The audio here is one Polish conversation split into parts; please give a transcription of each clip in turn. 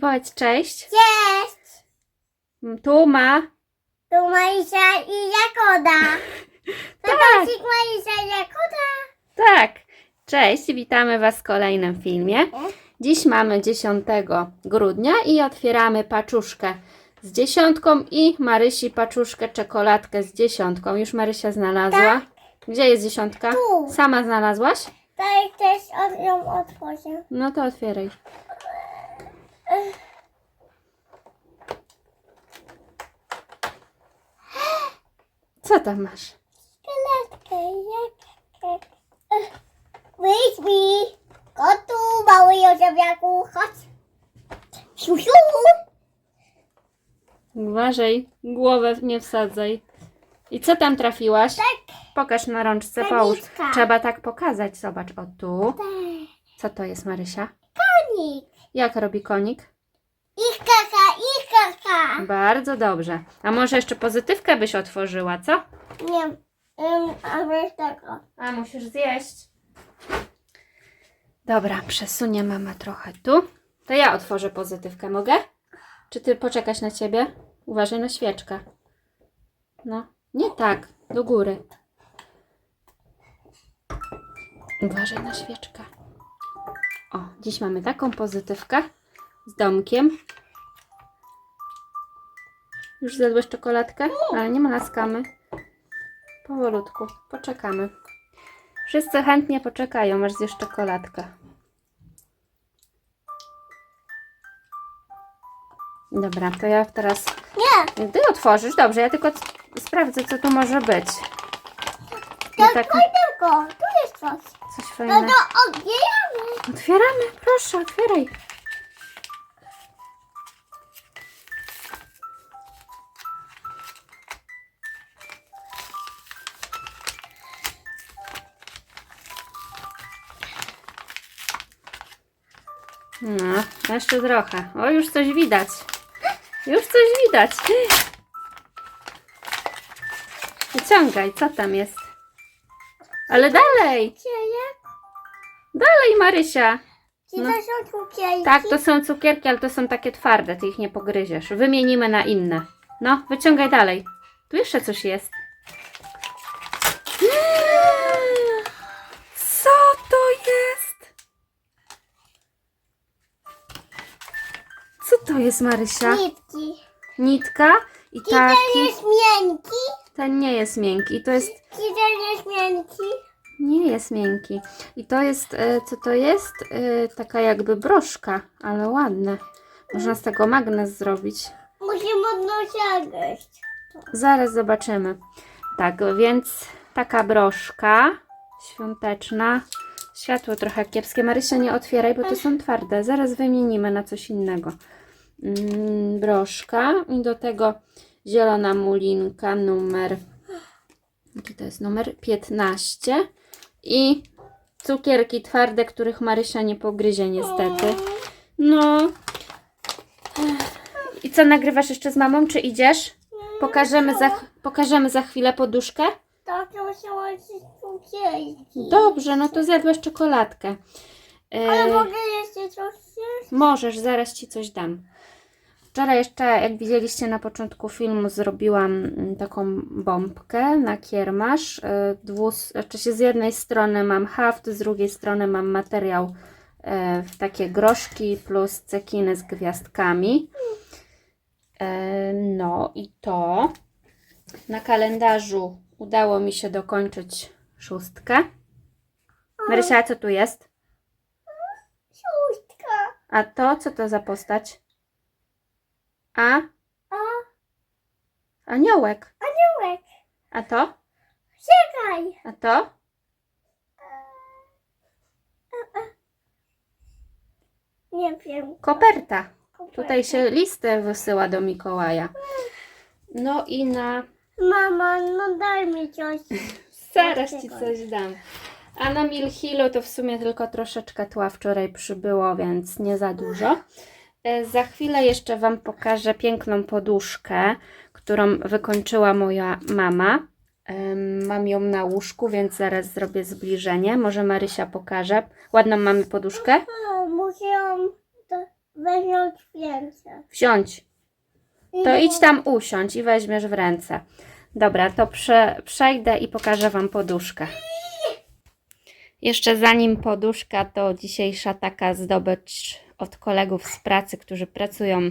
Powiedz cześć. Cześć! Tu ma. Tu Marysia i Jakoda. To Tak. Bosik Marysia i Jakoda. Tak. Cześć, witamy Was w kolejnym filmie. Dziś mamy 10 grudnia i otwieramy paczuszkę z dziesiątką i Marysi paczuszkę czekoladkę z dziesiątką. Już Marysia znalazła. Gdzie jest dziesiątka? Tu. Sama znalazłaś? Tutaj też od ją otworzę. No to otwieraj. Co tam masz? Szkieletkę, jak... Wyjdź mi! Kotu, mały Józefiaku, chodź. Siu, siu. Uważaj, głowę nie wsadzaj. I co tam trafiłaś? Tak. Pokaż na rączce, połóż. Trzeba tak pokazać. Zobacz, o tu. Tak. Co to jest, Marysia? Konik. Jak robi konik? Ich kaka, ich kaka. Bardzo dobrze. A może jeszcze pozytywkę byś otworzyła, co? Nie, um, a weź tego. A musisz zjeść. Dobra, przesunie mama trochę tu. To ja otworzę pozytywkę, mogę? Czy ty poczekać na ciebie? Uważaj na świeczkę. No, nie tak, do góry. Uważaj na świeczkę. O, dziś mamy taką pozytywkę z domkiem. Już zjadłeś czekoladkę? Ale nie laskamy. Powolutku, poczekamy. Wszyscy chętnie poczekają, aż zjesz czekoladkę. Dobra, to ja teraz. Nie, Ty otworzysz, dobrze, ja tylko sprawdzę, co tu może być. Nie tak, tylko, tu jest coś. No to odbieramy. Otwieramy, proszę, otwieraj. No, jeszcze trochę. O, już coś widać. Już coś widać. Wyciągaj, co tam jest? Ale dalej. Dalej Marysia. Czy No. to są cukierki? Tak, to są cukierki, ale to są takie twarde, ty ich nie pogryziesz. Wymienimy na inne. No, wyciągaj dalej. Tu jeszcze coś jest. Co to jest? Co to jest, Marysia? Nitki. Nitka i ten taki. jest miękki? Ten nie jest miękki. To jest. Ten jest miękki? Nie jest miękki. I to jest. E, co to jest? E, taka jakby broszka, ale ładne. Można z tego magnes zrobić. Musimy odnosić. Zaraz zobaczymy. Tak, więc taka broszka świąteczna. Światło trochę kiepskie. Marysia, nie otwieraj, bo to są twarde. Zaraz wymienimy na coś innego. Mm, broszka i do tego zielona mulinka numer jaki to jest numer 15 i cukierki twarde, których Marysia nie pogryzie niestety. No. I co, nagrywasz jeszcze z mamą, czy idziesz? Pokażemy za, pokażemy za chwilę poduszkę? To są cukierki. Dobrze, no to zjadłaś czekoladkę. E, Ale mogę jeszcze coś możesz, zaraz Ci coś dam. Wczoraj jeszcze, jak widzieliście na początku filmu, zrobiłam mm, taką bombkę na kiermasz. E, Dwus, znaczy się z jednej strony mam haft, z drugiej strony mam materiał e, w takie groszki plus cekiny z gwiazdkami. E, No i to na kalendarzu udało mi się dokończyć szóstkę. Marysia, co tu jest? Szóstka. A to, co to za postać? A? A, Aniołek. aniołek. A to? Czekaj. A to? Nie wiem. Koperta. Tutaj się listę wysyła do Mikołaja. No i na... Mama, no daj mi coś. Zaraz Ci coś dam. A na Milhilu to w sumie tylko troszeczkę tła wczoraj przybyło, więc nie za dużo. E, Za chwilę jeszcze Wam pokażę piękną poduszkę, którą wykończyła moja mama. Mam ją na łóżku, więc zaraz zrobię zbliżenie. Może Marysia pokaże. Ładną mamy poduszkę? Muszę ją... Weźmią więcej. Wziąć. To idź tam usiądź i weźmiesz w ręce. Dobra, to prze, przejdę i pokażę Wam poduszkę. Jeszcze zanim poduszka, to dzisiejsza taka zdobycz od kolegów z pracy, którzy pracują,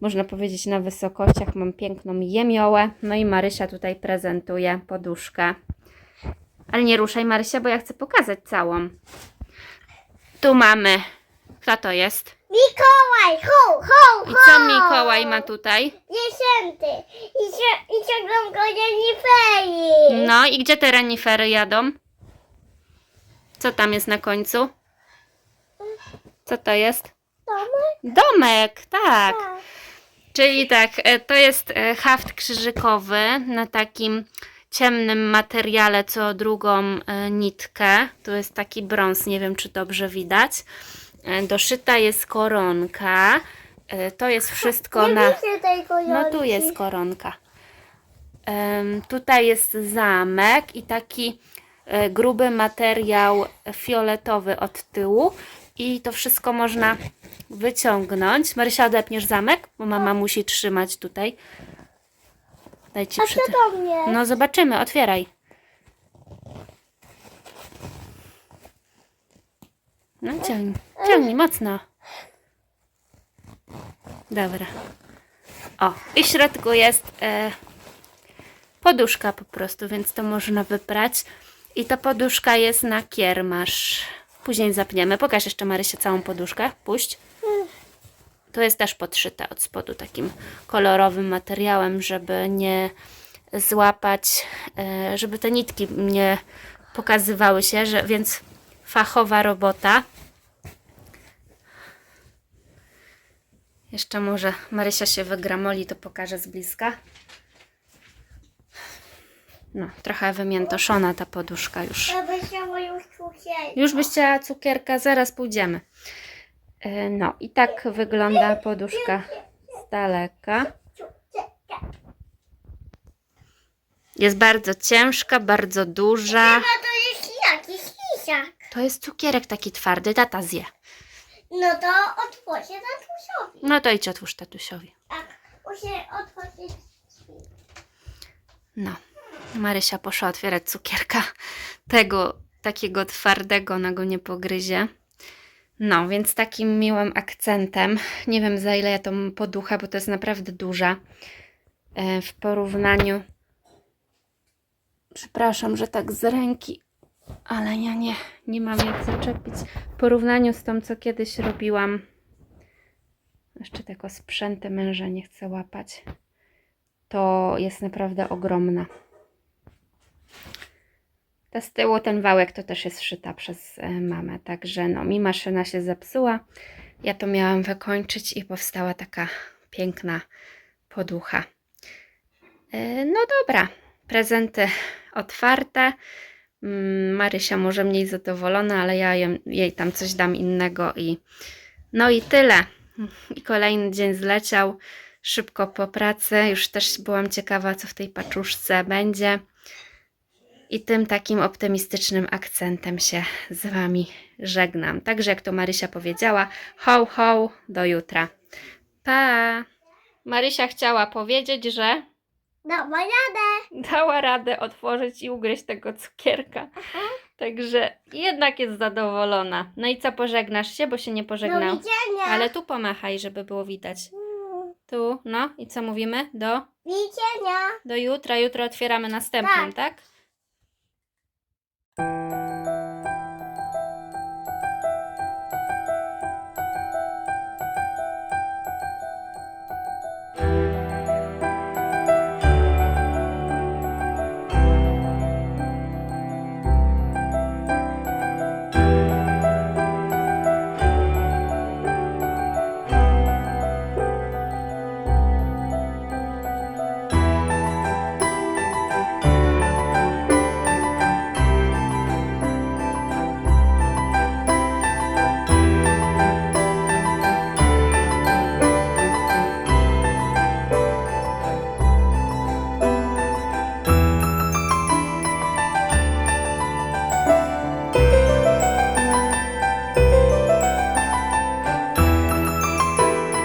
można powiedzieć, na wysokościach. Mam piękną jemiołę. No i Marysia tutaj prezentuje poduszkę. Ale nie ruszaj, Marysia, bo ja chcę pokazać całą. Tu mamy. Kto to jest? Mikołaj, ho, ho, ho! I co Mikołaj ma tutaj? Dziesięty. I, cio- i ciągną go Jennifery. No i gdzie te renifery jadą? Co tam jest na końcu? Co to jest? Domek? Domek, tak. Tak. Czyli tak, e, to jest e, haft krzyżykowy na takim ciemnym materiale, co drugą e, nitkę. Tu jest taki brąz, nie wiem czy dobrze widać. Doszyta jest koronka. To jest wszystko Nie na... No tu jest koronka. Tutaj jest zamek i taki gruby materiał fioletowy od tyłu. I to wszystko można wyciągnąć. Marysia, odepniesz zamek? Bo mama musi trzymać tutaj. Daj ci A przy co do mnie? No zobaczymy, otwieraj. No ciągnij, ciągnij mocno. Dobra. O, i w środku jest e, poduszka po prostu, więc to można wyprać. I ta poduszka jest na kiermasz. Później zapniemy. Pokaż jeszcze Marysia całą poduszkę. Puść. To jest też podszyte od spodu takim kolorowym materiałem, żeby nie złapać, e, żeby te nitki nie pokazywały się, że, więc fachowa robota. Jeszcze może Marysia się wygramoli, to pokażę z bliska. No, trochę wymiętoszona ta poduszka już. Ja bym chciała już cukierka. Już byś chciała cukierka, zaraz pójdziemy. E, No i tak wygląda poduszka z daleka. Jest bardzo ciężka, bardzo duża. To jest jakiś lisiak. To jest cukierek taki twardy, tata zje. No to otworzę tatusiowi. No to idź otwórz tatusiowi. Tak, muszę otworzyć drzwi. No, Marysia poszła otwierać cukierka. Tego takiego twardego, ona go nie pogryzie. No, więc takim miłym akcentem. Nie wiem za ile ja tą poduchę, bo to jest naprawdę duża. E, W porównaniu. Przepraszam, że tak z ręki, ale ja nie, nie mam jak zaczepić. W porównaniu z tą, co kiedyś robiłam. Jeszcze tego sprzęty męża nie chcę łapać to jest naprawdę ogromna. Z tyłu, ten wałek, to też jest szyta przez e, mamę, także no, mi maszyna się zepsuła. Ja to miałam wykończyć i powstała taka piękna poducha. E, No dobra, prezenty otwarte. Mm, Marysia może mniej zadowolona, ale ja jej tam coś dam innego i no i tyle. I kolejny dzień zleciał szybko po pracy. Już też byłam ciekawa, co w tej paczuszce będzie. I tym takim optymistycznym akcentem się z Wami żegnam. Także jak to Marysia powiedziała, ho ho, do jutra. Pa! Marysia chciała powiedzieć, że Dała radę. dała radę otworzyć i ugryźć tego cukierka. Także jednak jest zadowolona. No i co, pożegnasz się, bo się nie Do pożegnał. widzenia. Ale tu pomachaj, żeby było widać. Mm, Tu, no i co mówimy? Do, Widzenia. do jutra. Jutro otwieramy następną, tak?